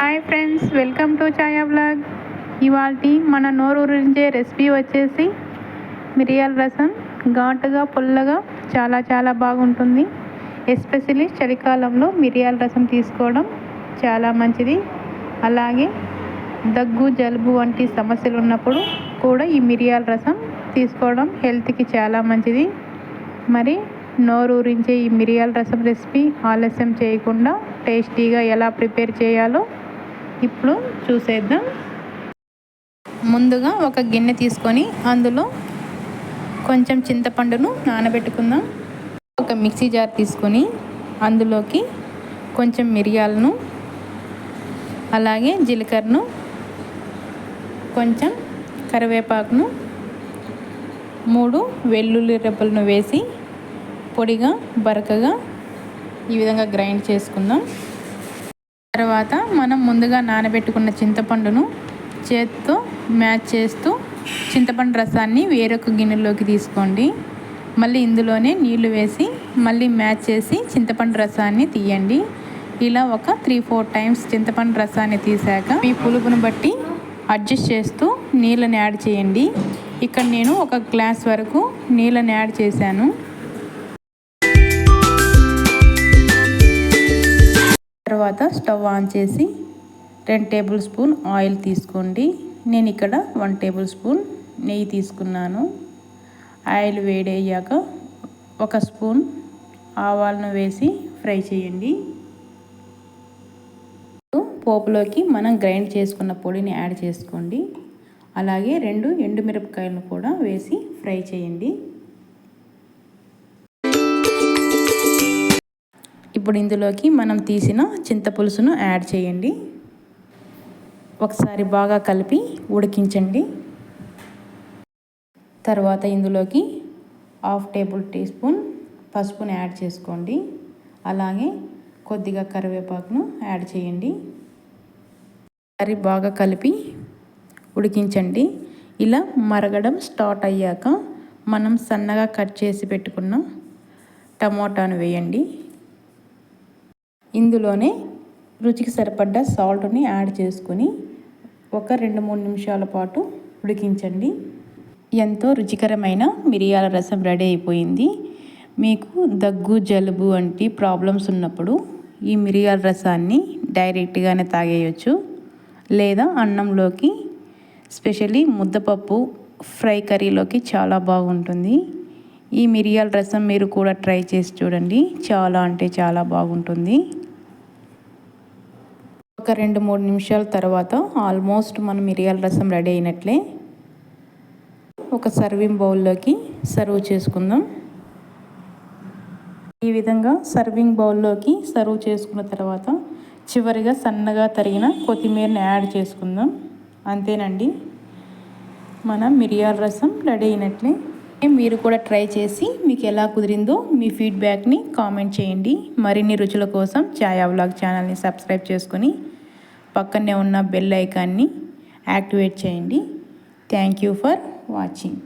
Hi friends welcome to Chaya blog ఇవాళ మన నోరు ఊరించే రెసిపీ వచ్చేసి మిరియాల రసం. ఘాటుగా పుల్లగా చాలా చాలా బాగుంటుంది. ఎస్పెషలీ చలికాలంలో మిరియాల రసం తీసుకోవడం చాలా మంచిది. అలాగే దగ్గు జలుబు వంటి సమస్యలు ఉన్నప్పుడు కూడా ఈ మిరియాల రసం తీసుకోవడం హెల్త్కి చాలా మంచిది. మరి నోరూరించే ఈ మిరియాల రసం రెసిపీ ఆలస్యం చేయకుండా టేస్టీగా ఎలా ప్రిపేర్ చేయాలో ఇప్పుడు చూసేద్దాం. ముందుగా ఒక గిన్నె తీసుకొని అందులో కొంచెం చింతపండును నానబెట్టుకుందాం. ఒక మిక్సీ జార్ తీసుకొని అందులోకి కొంచెం మిరియాలను అలాగే జీలకర్రను కొంచెం కరివేపాకును మూడు వెల్లుల్లి రెబ్బలను వేసి పొడిగా బరకగా ఈ విధంగా గ్రైండ్ చేసుకుందాం. తర్వాత మనం ముందుగా నానబెట్టుకున్న చింతపండును చేత్తో మ్యాచ్ చేస్తూ చింతపండు రసాన్ని వేరొక గిన్నెలోకి తీసుకోండి. మళ్ళీ ఇందులోనే నీళ్ళు వేసి మళ్ళీ మ్యాచ్ చేసి చింతపండు రసాన్ని తీయండి. ఇలా ఒక త్రీ ఫోర్ టైమ్స్ చింతపండు రసాన్ని తీసాక మీ పులుపును బట్టి అడ్జస్ట్ చేస్తూ నీళ్ళని యాడ్ చేయండి. ఇక్కడ నేను ఒక గ్లాస్ వరకు నీళ్ళని యాడ్ చేశాను. తర్వాత స్టవ్ ఆన్ చేసి రెండు టేబుల్ స్పూన్ ఆయిల్ తీసుకోండి. నేను ఇక్కడ వన్ టేబుల్ స్పూన్ నెయ్యి తీసుకున్నాను. ఆయిల్ వేడయ్యాక ఒక స్పూన్ ఆవాలను వేసి ఫ్రై చేయండి. పోపులోకి మనం గ్రైండ్ చేసుకున్న పొడిని యాడ్ చేసుకోండి. అలాగే రెండు ఎండుమిరపకాయలను కూడా వేసి ఫ్రై చేయండి. ఇప్పుడు ఇందులోకి మనం తీసిన చింతపులుసును యాడ్ చేయండి. ఒకసారి బాగా కలిపి ఉడికించండి. తర్వాత ఇందులోకి హాఫ్ టేబుల్ టీ స్పూన్ పసుపును యాడ్ చేసుకోండి. అలాగే కొద్దిగా కరివేపాకును యాడ్ చేయండి. కర్రీ బాగా కలిపి ఉడికించండి. ఇలా మరగడం స్టార్ట్ అయ్యాక మనం సన్నగా కట్ చేసి పెట్టుకున్న టమోటాను వేయండి. ఇందులోనే రుచికి సరిపడ్డ సాల్ట్ని యాడ్ చేసుకొని ఒక రెండు మూడు నిమిషాల పాటు ఉడికించండి. ఎంతో రుచికరమైన మిరియాల రసం రెడీ అయిపోయింది. మీకు దగ్గు జలుబు వంటి ప్రాబ్లమ్స్ ఉన్నప్పుడు ఈ మిరియాల రసాన్ని డైరెక్ట్గానే తాగేయచ్చు. లేదా అన్నంలోకి స్పెషల్లీ ముద్దపప్పు ఫ్రై కర్రీలోకి చాలా బాగుంటుంది. ఈ మిరియాల రసం మీరు కూడా ట్రై చేసి చూడండి. చాలా అంటే చాలా బాగుంటుంది. ఒక రెండు మూడు నిమిషాల తర్వాత ఆల్మోస్ట్ మన మిరియాల రసం రెడీ అయినట్లే ఒక సర్వింగ్ బౌల్లోకి సర్వ్ చేసుకుందాం. ఈ విధంగా సర్వింగ్ బౌల్లోకి సర్వ్ చేసుకున్న తర్వాత చివరిగా సన్నగా తరిగిన కొత్తిమీరని యాడ్ చేసుకుందాం. అంతేనండి. మన మిరియాల రసం రెడీ అయినట్లే. మీరు కూడా ట్రై చేసి మీకు ఎలా కుదిరిందో మీ ఫీడ్బ్యాక్ని కామెంట్ చేయండి. మరిన్ని రుచుల కోసం ఛాయా వ్లాగ్ ఛానల్ని సబ్స్క్రైబ్ చేసుకొని పక్కనే ఉన్న బెల్ ఐకాన్ని యాక్టివేట్ చేయండి. Thank you for watching